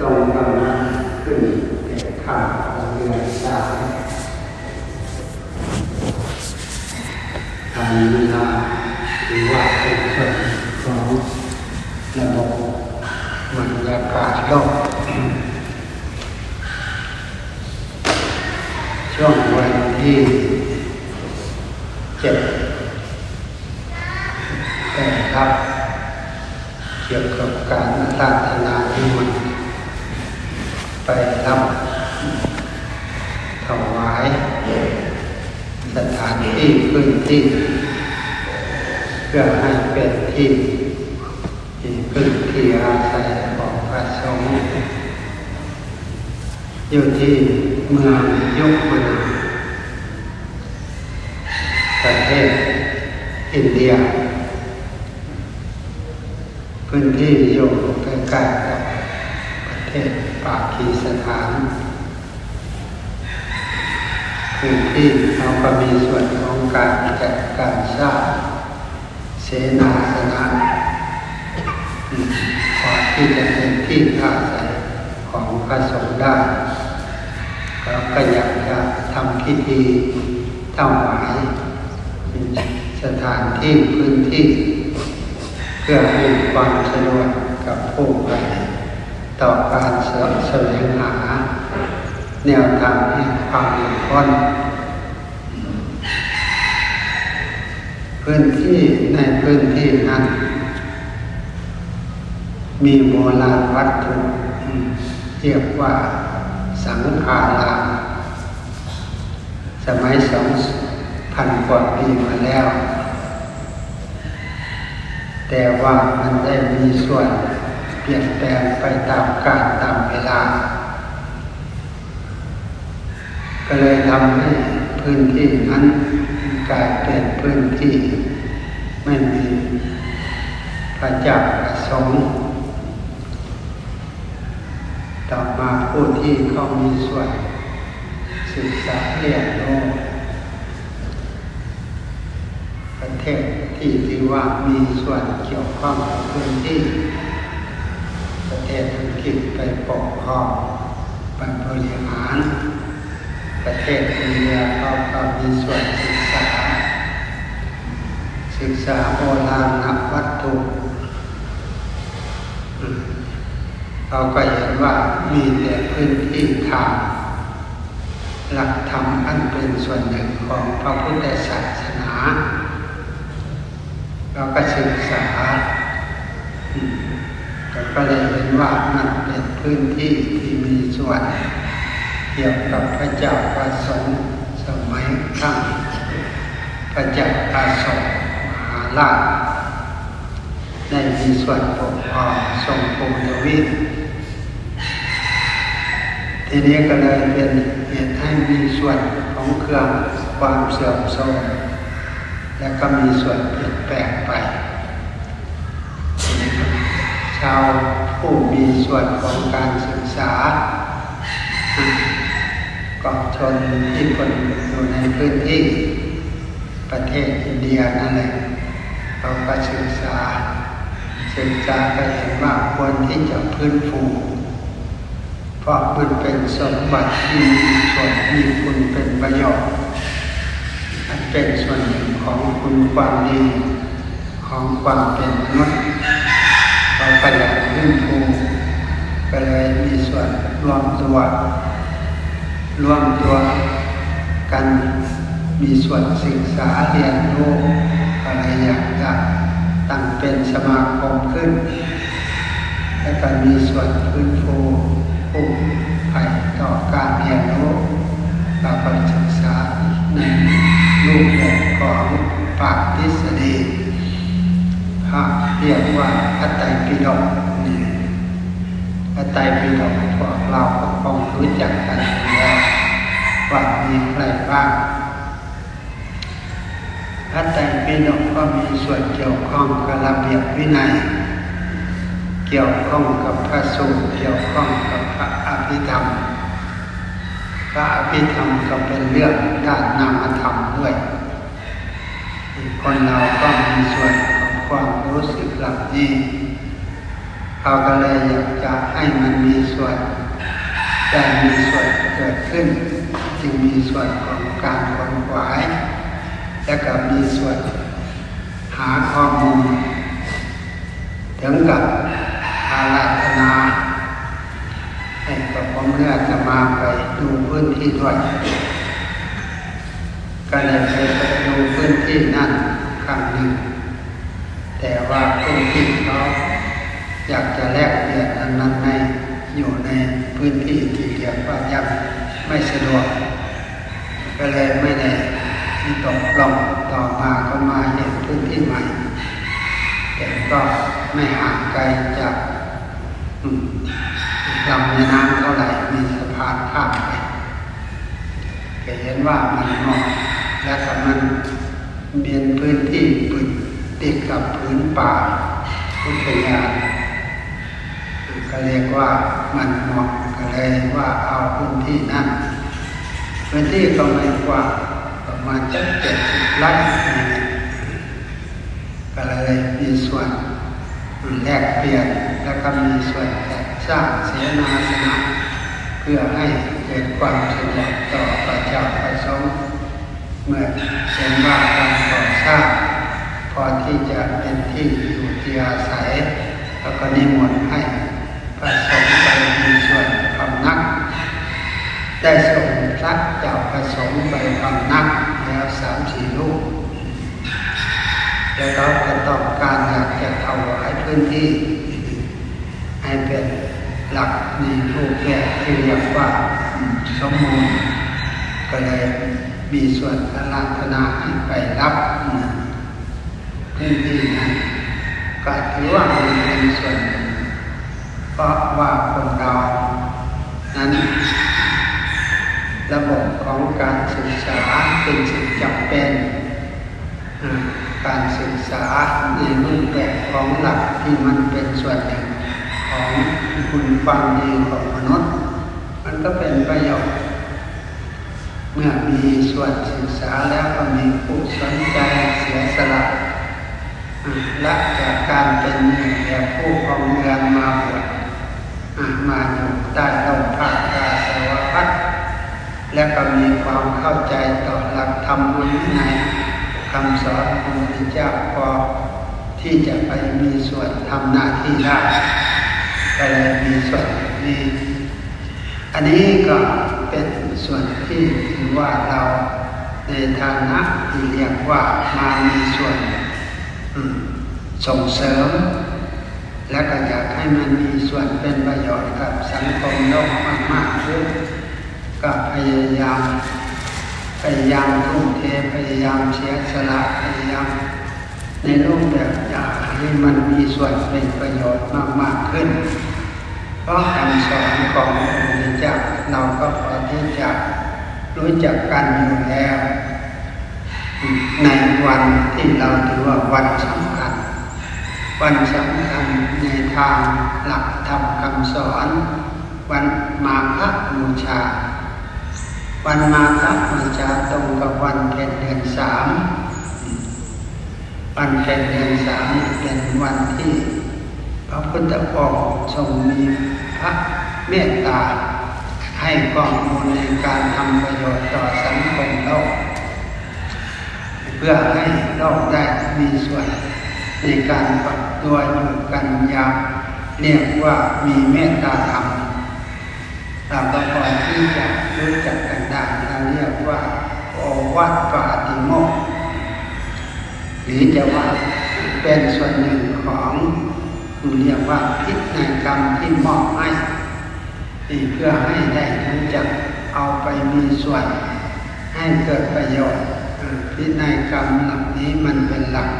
ตรงกำลังขึ้นเก็บข้าเรือนสายทำเวลาหรือว่าเป็นส่วนของระบบบรรยากาศโลกช่วงวันที่เจ็ดแปดครับ เกี่ยวกับการอาราธนาที่มัน ไปรับถวายสถานที่พื้นที่ เพื่อให้เป็นที่ที่พึ่งที่อาศัยของพระสงฆ์อยู่ที่เมืองยุคมานประเทศอินเดีย พื้นที่อยู่ใกล้ๆกับปร ปากีสถานพื้นที่เราก็มีส่วนของการจัดการสร้างเสนาสนะอืมพอที่จะเป็นที่อาศัยของพระสงฆ์ได้เราก็อยากจะทำพิธีถวายสถานที่พื้นที่ เพื่อให้ความสะดวกกับผู้ไป ต่อการเสริมแสวงหา แนวทางให้ความหลุดพ้นพื้นที่ในพื้นที่นั้น มีโบราณวัตถุเรียกว่าสังฆารามสมัยสองพันกว่าปีมาแล้ว แต่ว่ามันได้มีส่วน ปลี่ยนแปลงไปตามกาลตามเวลา ก็เลยทำให้พื้นที่นั้นกลายเป็นพื้นที่ ไม่มีพระเจ้าประสงค์ต่อมาผู้ที่เขามีส่วนศึกษาเรียนรู้ประเทศที่ที่ว่ามีส่วนเกี่ยวข้องกับพื้นที่ ประเทศอังกฤษไปปกครองบรรบริหาร ประเทศอินเดียเขาก็มีส่วนศึกษา ศึกษาโบราณวัตถุเราก็เห็นว่ามีแต่พื้นที่ทางหลักธรรมอันเป็นส่วนหนึ่งของพระพุทธศาสนา เราก็ศึกษา ก็เลยเห็นว่ามันเป็นพื้นที่ที่มีส่วนเกี่ยวกับพระเจ้าประสงค์สมัยข้างพระเจ้าประสงค์มหาราชได้มีส่วนปกครองทรงภูมิวิทย์ทีนี้ก็เลยเป็นเหตุให้มีส่วนของเครื่องความเสื่อมโทรมและก็มีส่วนเปลี่ยนแปลงไป ชาวผู้มีส่วนของการศึกษากอชนที่คนอยู่ในพื้นที่ประเทศอินเดียนั่นแหละเราก็ศึกษา ศึกษาไปเห็นว่าควรที่จะพื้นฟูเพราะมันเป็นสมบัติที่มีส่วนมีคุณเป็นประโยชน์อันเป็นส่วนหนึ่งของคุณความดีของความเป็นมนุษย์ เราก็อยากพื้นฟูก็เลยมีส่วนรวมตัวรวมตัวกันมีส่วนศึกษาเรียนรู้อะไรอยากจะตั้งเป็นสมาคมขึ้น และก็มีส่วนพื้นฟูผู้ภัยต่อการเรียนรู้เราก็ศึกษาในรูปแบบของปากทฤษฎี พระเรียกว่าพระไตรปิฎกนี่พระไตรปิฎกพวกเราก็คงรู้จักกันอยู่แล้วว่ามีอะไรบ้างพระไตรปิฎกก็มีส่วนเกี่ยวข้องกับระเบียบวินัย เกี่ยวข้องกับพระสูตรเกี่ยวข้องกับพระอภิธรรม พระอภิธรรมก็เป็นเรื่องด้านนามธรรมด้วยคนเราก็มีส่วน ความรู้สึกหลับดีเขาก็เลยอยากจะให้มันมีส่วนได้มีส่วนเกิดขึ้น จึงมีส่วนของการขวนขวายและก็มีส่วนหาข้อมูลถึงกับอาราธนาให้กับผมเลือจะมาไปดูพื้นที่ด้วยก็เลยไปดูพื้นที่นั่นครั้งหนึ่ง แต่ว่าพื้นที่เขาอยากจะแลกเปลี่ยนอันนั้นในอยู่ในพื้นที่ที่เรียกว่ายังไม่สะดวก ก็เลยไม่ได้ที่ตกลงต่อมาก็มาเห็นพื้นที่ใหม่ แต่ก็ไม่ห่างไกลจากลำแม่น้ำเท่าไหร่มีสะพานข้ามไปเห็นว่ามันเหมาะและมันเป็นพื้นที่ป ป่าพุทธญาณก็เรียกว่ามันเหมาะก็เลยว่าเอาพื้นที่นั้นพื้นที่ก็ไม่กว้าประมาณเจ็ดสิบไร่ก็เลยมีส่วนแลกเปลี่ยนแล้วก็มีส่วนจัดสร้างเสนาสนะเพื่อให้เกิดความสะดวกต่อประชาประสงค์เมื่อเห็นว่าการก่อสร้าง อที่จะเป็นที่อยู่ที่อาศัย แล้วก็นิมนต์ให้พระสงฆ์ไปมีส่วนพำนัก ได้ส่งพระเจ้าประสงค์ไปพำนักแล้วสามสี่ลูกแล้วเราก็ต้องการอยากจะถวายพื้นที่ ให้เป็นหลักในรูปแบบที่เรียกว่าสมมูลก็เลยมีส่วนอาราธนาให้ไปรับพื้ นที่นั้นก็ถือว่ามันเป็นส่วนหนึ่งเพราะว่าคนเรานั้นระบบของการศึกษาเป็นสิ่งจำเป็น การศึกษาในรูปแบบของหลักที่มันเป็นส่วนหนึ่งของคุณความดีของมนุษย์ มันก็เป็นประโยชน์ เมื่อมีส่วนศึกษาแล้วก็มีผู้สนใจเสียสละ ละจากการเป็นหนึ่งแก่ผู้ของเรือนมาบวชมาอยู่ใต้ร่มผ้ากาสาวพัดและก็มีความเข้าใจต่อหลักธรรมวินัยคำสอนของพระพุทธเจ้าพอที่จะไปมีส่วนทำหน้าที่ได้ก็เลยมีส่วนนี้อันนี้ก็เป็นส่วนที่ถือว่าเราในฐานะที่เรียกว่ามามีส่วน ส่งเสริม และก็อยากให้มันมีส่วนเป็นประโยชน์กับสังคมโลกมากๆขึ้นก็พยายามพยายามทุ่มเทพยายามเสียสละพยายามในรูปแบบอยากให้มันมีส่วนเป็นประโยชน์มากๆขึ้น เพราะคำสอนของพระพุทธเจ้าเราก็พอที่จะรู้จักกันอยู่แล้ว ในวันที่เราถือว่าวันสำคัญ วันสำคัญในทางหลักธรรมคำสอน วันมาฆบูชา วันมาฆบูชาตรงกับวันเพ็ญเดือนสามวันเพ็ญเดือนสามเป็นวันที่ พระพุทธองค์ทรงมีพระเมตตาให้ข้อมูลในการทำประโยชน์ต่อสังคมโลก เพื่อให้โลกได้มีส่วนในการปรับตัวอยู่กันยาเรียกว่ามีเมตตาธรรมเราก็พอที่จะรู้จักกันได้เราเรียกว่าโอวัตปาติโมกหรือจะว่าเป็นส่วนหนึ่งของเรียกว่าพิษในกรรมที่มอบให้เพื่อให้ได้รู้จักเอาไปมีส่วนให้เกิดประโยชน์ พิษในกรรมหลักนี้มันเป็นหลัก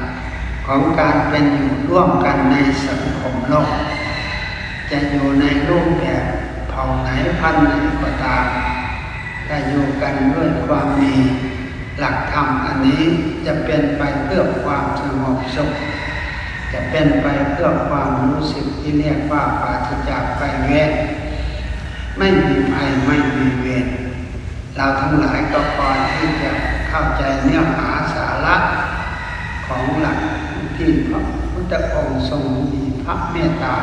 ของการเป็นอยู่ร่วมกันในสังคมโลก จะอยู่ในรูปแบบเผ่าไหนพันไหนก็ตามถ้าอยู่กันด้วยความมีหลักธรรมอันนี้จะเป็นไปเพื่อความสงบสุข จะเป็นไปเพื่อความรู้สึกที่เรียกว่าปราศจากไปเวรไม่มีภัยไม่มีเวรเราทั้งหลายก็พอที่จะ เข้าใจเนื้อหาสาระของหลักที่พระพุทธองค์ทรงมีพระเมตตา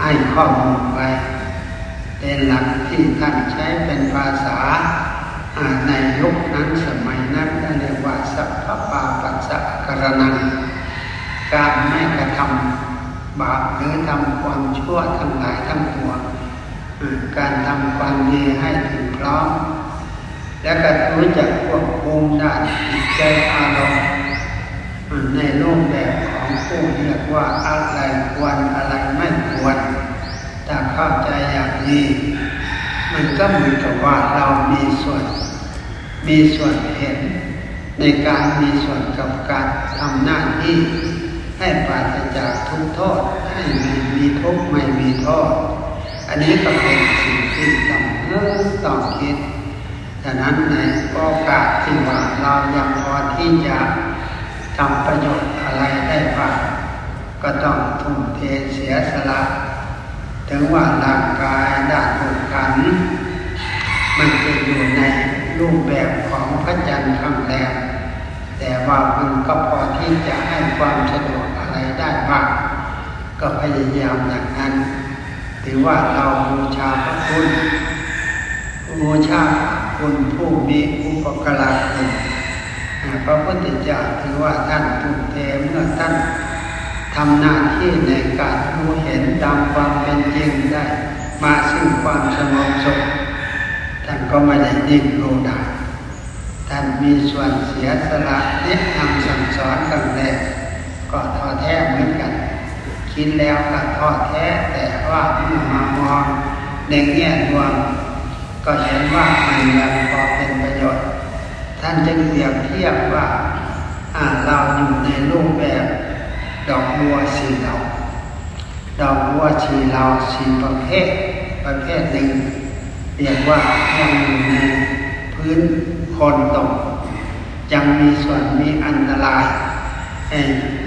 ให้ข้อมูลไว้เป็นหลักที่ท่านใช้เป็นภาษาในยุคนั้นสมัยนั้นเรียกว่าสัพพปาปัสสะกรณังการไม่กระทำบาปหรือทำความชั่วทั้งหลายทั้งปวงการทำความดีให้ถึงพร้อม และก็รู้จักควบคุมได้จิตใจอารมณ์ในรูปแบบของผู้เรียกว่าอะไรควรอะไรไม่ควรถ้าเข้าใจอย่างนี้ มันก็เหมือนกับว่าเรามีส่วน มีส่วนเห็น ในการมีส่วนกับการทำหน้าที่ ให้ปราศจากทุกโทษให้มีมีทุกไม่มีโทษ อันนี้ก็เป็นสิ่งที่ต้องเลิกต้องคิด ฉะนั้นในโอกาสที่ว่าเรายังพอที่จะทำประโยชน์อะไรได้บ้างก็ต้องทุ่มเทเสียสละ ถึงว่าร่างกายด้านถูกขัน มันจะอยู่ในรูปแบบของพระจันทร์คำแรงแต่ว่ามันก็พอที่จะให้ความสะดวกอะไรได้บ้างก็พยายามอย่างนั้น ถือว่าเราบูชาพระคุณบูชา คุณผู้มีอุปการะคุณพระพุทธเจ้าถือว่าท่านทุ่มเทเมื่อท่านทำหน้าที่ในการรู้เห็นตามความเป็นจริงได้ มาซึ่งความสงบสุขท่านก็ไม่ได้นิ่งรู้ได้ท่านมีส่วนเสียสละแนะนำสั่งสอนกันแรกก็ท้อแท้เหมือนกัน คิดแล้วก็ท้อแท้แต่ว่าเมื่อมามองในแง่รวม ก็เห็นว่ามันยังพอเป็นประโยชน์ ท่านจึงเปรียบเทียบว่าเราอยู่ในรูปแบบ ดอกบัวสีเหลาดอกบัวสีเหลาสีประเภทประเภทหนึ่งเรียกว่ายังอยู่ในพื้นคนตกยังมีส่วนมีอันตราย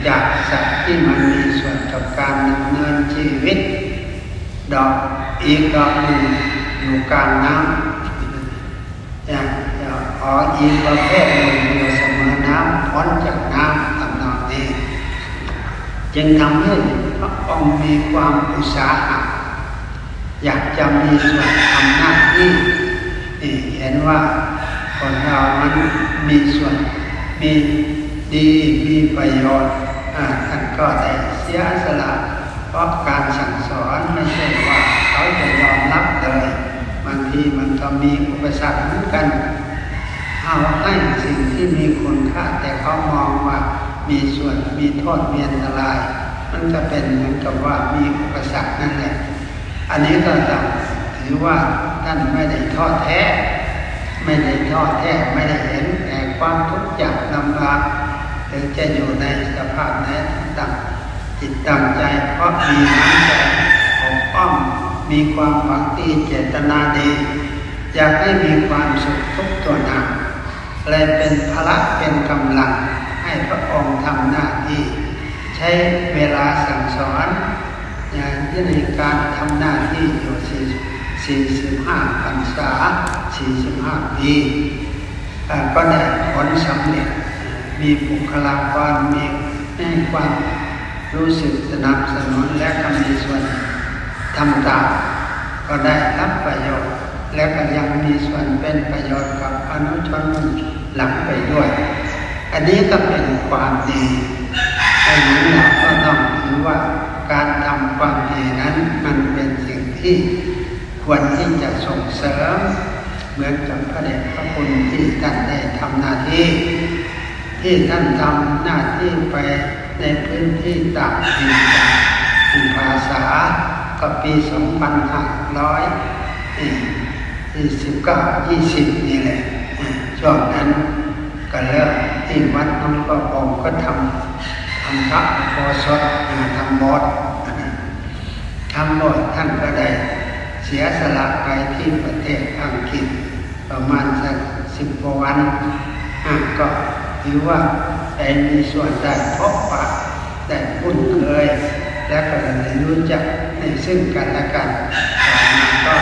จากสัตว์ที่มันมีส่วนกับการดำเนินชีวิต ดอกอีกดอกหนึ่ง อยู่กลางน้ำอย่างอ๋ออีกประเภทหนึ่งอยู่เสมอน้ำพ้นจากน้ำทำนองนี้จึงทำให้พระองค์มีความอุตสาหะอยากจะมีส่วนทำหน้าที่เห็นว่าคนเรามันมีส่วนมีดีมีประโยชน์ท่านก็ได้เสียสละเพราะการสั่งสอนไม่ใช่ว่าเขาจะยอมรับเลยางทีมันก็มีอุปสรรคเหมือนกัน เอาให้สิ่งที่มีคุณค่าแต่เขามองว่ามีส่วนมีโทษมีอันตราย มันก็เป็นเหมือนกับว่ามีอุปสรรคนั่นแหละอันนี้ก็ต้องถือว่าท่านไม่ได้ทอดแท้ ไม่ได้ทอดแท้ไม่ได้เห็นแต่ความทุกข์ยากลำบากถึงจะอยู่ในสภาพไหนต่างจิตตั้งใจเพราะมีน้ำใจของอ้อม มีความหวังดีเจตนาดี อยากให้มีความสุขทุกตัวหน้าเลยเป็นพละเป็นกำลังให้พระองค์ทำหน้าที่ ใช้เวลาสั่งสอนอย่างที่ในการทำหน้าที่อยู่สี่สิบห้าพรรษาสี่สิบห้าปีก็ได้ผลสำเร็จ มีบุคลากรมีให้ความรู้สึกสนับสนุนและก็มีส่วน ทำตามก็ได้รับประโยชน์ และก็ยังมีส่วนเป็นประโยชน์กับอนุชนหลังไปด้วย อันนี้ก็เป็นความดีดังนั้นเราก็ต้องถือว่าการทำความดีนั้นมันเป็นสิ่งที่ควรที่จะส่งเสริม เหมือนกับพระเดชพระคุณที่ท่านได้ทำหน้าที่ ที่ท่านทำหน้าที่ไปในพื้นที่ต่างดินเป็นภาษา ก็ปีสองพันห้าร้อยยี่สิบเก้ายี่สิบนี่แหละช่วงนั้นก็เริ่มที่วัดน้องประองก็ทำทำพระโพสดทำบอดทำบอดท่านก็ได้เสียสละไปที่ประเทศอังกฤษประมาณสักสิบกว่าวันก็ถือว่าได้มีส่วนได้พบปะได้คุ้นเคย และก็ได้รู้จัก ซึ่งกันและกันต่อมาก็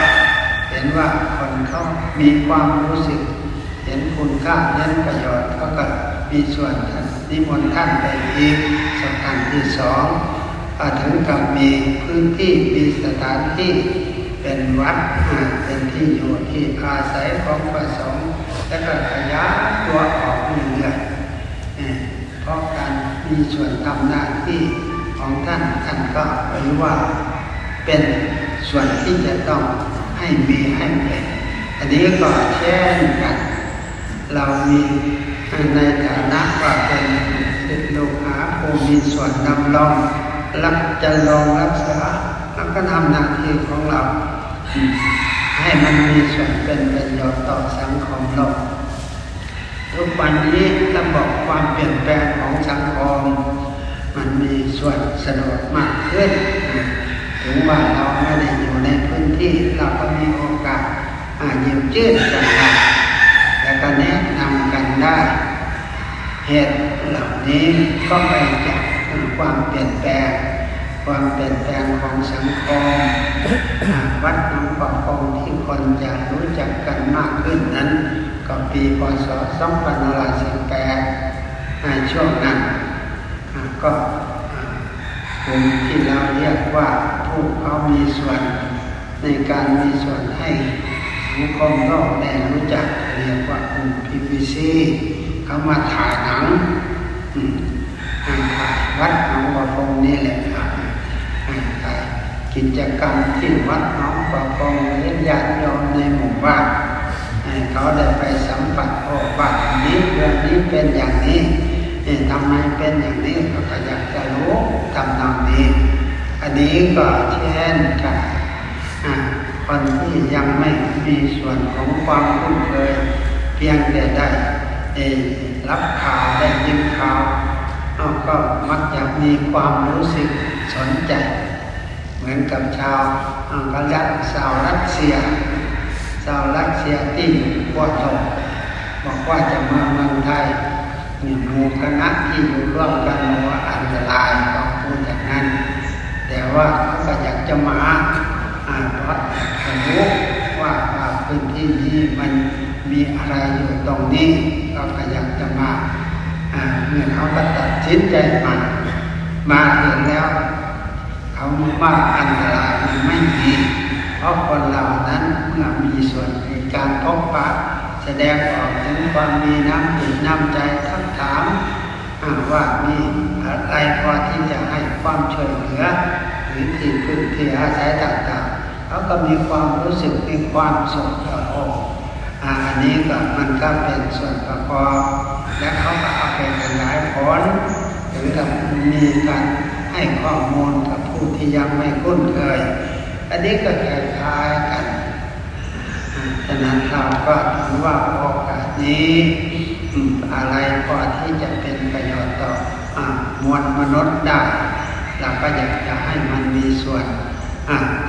เห็นว่าคนเขามีความรู้สึก เห็นคุณค่าเห็นประโยชน์เขาก็มีส่วนท่านนิมนต์ท่านไปอีกสำคัญที่สองอถึงกับมีพื้นที่มีสถานที่เป็นวัดเป็นที่อยู่ที่อาศัยของพระสงฆ์และก็ขยายตัวออกเรื่อยๆเอ่อเพราะการมีส่วนทำหน้าที่ของท่านท่านก็รู้ว่า เป็นส่วนที่จะต้องให้มีให้เป็นอันนี้ก็เช่นกัน เรามีในฐานะว่าเป็นศิษย์ลูกหาผู้มีส่วนนำรองรับจะรองรักษาแล้วก็ทำหน้าที่ของเรา ให้มันมีส่วนเป็นประโยชน์ต่อสังคมโลกทุกวันนี้ระบบความเปลี่ยนแปลงของสังคมมันมีส่วนสะดวกมากขึ้น ถึงว่าเราไม่ได้อยู่ในพื้นที่เราก็มีโอกาสอาหยิบยื่นกันได้แล้วก็แนะนำกันได้ เหตุเหล่านี้ก็ไปจากความเปลี่ยนแปลง ความเปลี่ยนแปลงของสังคมวัดหนองปอกคงที่คนจะรู้จักกันมากขึ้นนั้น ก็ปีพศ2518อ่าช่วงนั้นก็ กลุ่มที่เราเรียกว่าผู้เขามีส่วนในการมีส่วนให้สังคมโลกได้รู้จักเรียกว่ากลุ่ม PPC เขามาถ่ายหนังถ่ายวัดหนองประพงนี่แหละครับถ่ายกิจกรรมที่วัดหนองประพงเลี้ยงญาติโยมในหมู่บ้านให้เขาได้ไปสัมผัสโอ้ว่านนี้เรื่องนี้เป็นอย่างนี้ เอ๊ะทำไมเป็นอย่างนี้ก็อยากจะรู้ทำนองนี้ อันนี้ก็เช่นกันคนที่ยังไม่มีส่วนของความคุ้นเคย เพียงแต่ได้รับข่าวได้ยินข่าวเอาก็มักจะมีความรู้สึกสนใจ เหมือนกับชาวอังกฤษชาวรัสเซียชาวรัสเซียที่อยู่ขั้วโลกบอกว่าจะมาเมืองไทย มีหมู่คณะที่อยู่ร่วมกันว่าอันตรายก็พูดอย่างนั้น แต่ว่าเขาก็อยากจะมาอ่าเพราะอยากจะรู้ว่าพื้นที่นี้มันมีอะไรอยู่ตรงนี้ ก็อยากจะมาอ่าเมื่อเขาก็ตัดสินใจมามาเห็นแล้วเขาว่าอันตรายมันไม่มีเพราะคนเรานั้นเมื่อมีส่วนในการพบปะแสดงออกถึงความมีน้ำจิตน้ำใจทัก ถามว่ามีอะไรพอที่จะให้ความช่วยเหลือหรือที่พึ่งที่อาศัยต่างๆเขาก็มีความรู้สึกมีความสุขกับโอ้อ่าอันนี้ก็มันก็เป็นส่วนประกอบและเขาก็เอาไปขยายผลหรือกับมีการให้ข้อมูลกับผู้ที่ยังไม่คุ้นเคย อันนี้ก็คล้ายๆกันอ่าฉะนั้นเราก็ถือว่าโอกาสนี้ อะไรพอที่จะเป็นประโยชน์ต่ออมวลมนุษย์ได้ เราก็อยากจะให้มันมีส่วน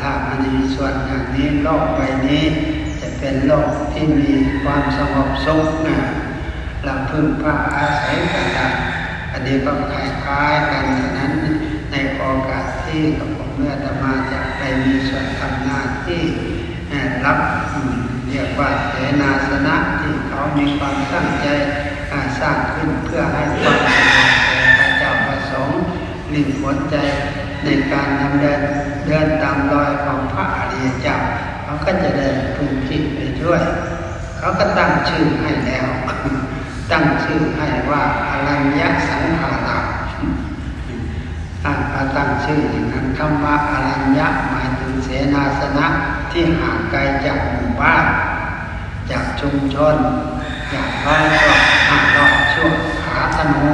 ถ้ามันมีส่วนอย่างนี้โลกใบนี้ จะเป็นโลกที่มีความสงบสุขนะเราพึ่งพาอาศัยกันได้อันนี้ก็คล้ายๆกันฉะนั้นในโอกาสที่ผมเมื่อจะมาจะไปมีส่วนทำงานที่รับ เรียกว่าเสนาสนะที่เขามีความตั้งใจสร้างขึ้นเพื่อให้ความสงบแก่พระเจ้าประสงค์หนึ่งหัวใจในการดำเนินเดินตามรอยของพระอริยเจ้าเขาก็จะได้พึงคิดไปด้วย เขาก็ตั้งชื่อให้แล้ว ตั้งชื่อให้ว่าอรัญญสังขารา ตั้งตั้งชื่ออย่างนั้นคำว่าอรัญญะหมายถึงเสนาสนะที่ห่างไกลจากหมู่บ้าน จากชุมชนจากร้อยก็ห้าร้อยชั่วขาธนู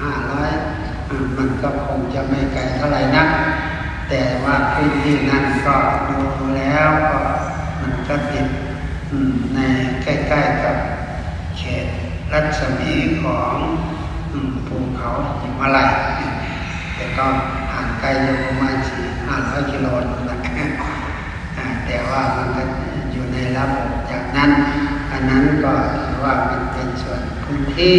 ห้าร้อยมันก็คงจะไม่ไกลเท่าไหร่นักแต่ว่าพื้นที่นั้นก็ดูแล้วก็มันก็ติดในใกล้ๆกับเขตรัศมีของภูเขาหิมาลัย แต่ก็ห่างไกลอยู่ประมาณสี่ห้าร้อยกิโลนะแต่ว่ามันก็อยู่ในระบบจากนั้น อันนั้นก็ถือว่ามันเป็นส่วนพื้นที่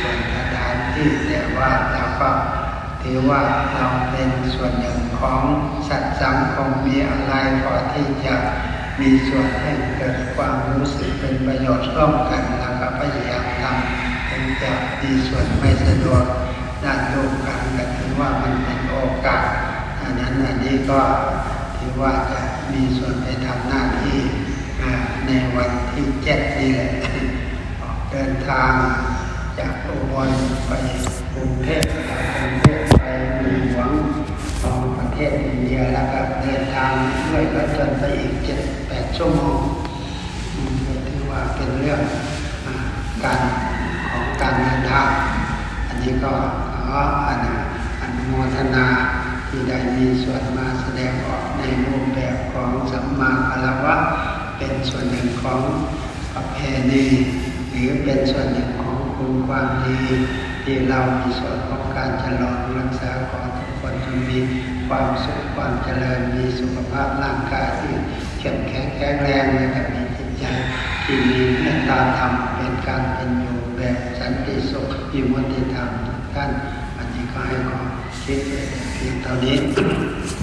ส่วนสถานที่แต่ว่าเราก็ถือว่าเราเป็นส่วนหนึ่งของสัตว์สังคมมีอะไรพอที่จะมีส่วนให้เกิดความรู้สึกเป็นประโยชน์ร่วมกันแล้วก็พยายามทำถึงจะมีส่วนไม่สะดวก ญาติโยมกันก็ถือว่ามันเป็นโอกาสอันนั้นอันนี้ก็ถือว่าจะมีส่วนไปทำหน้าที่ในวันที่เจ็ดนี่แหละออกเดินทางจากอุบลไปกรุงเทพกรุงเทพไปเมืองหลวงของประเทศอินเดียแล้วก็เดินทางด้วยรถยนไปอีกเจ็ดแปดชั่วโมงอืมก็ถือว่าเป็นเรื่องการของการเดินทางอันนี้ก็ ออนุอนุโมทนาที่ได้มีส่วนมาแสดงออกในรูปแบบของสัมมาคารวะ เป็นส่วนหนึ่งของประเพณีหรือเป็นส่วนหนึ่งของคุณความดีที่เรามีส่วนของการเจริญรักษาของทุกคนจงมีความสุขความเจริญมีสุขภาพร่างกายที่เข้มแข็งแข็งแรงและมีจิตใจที่มีเมตตาธรรมเป็นการเป็นอยู่แบบสันติสุขมีมุติธรรมทุกท่าน อันนี้ก็ให้ขอคิดเพียงเท่านี้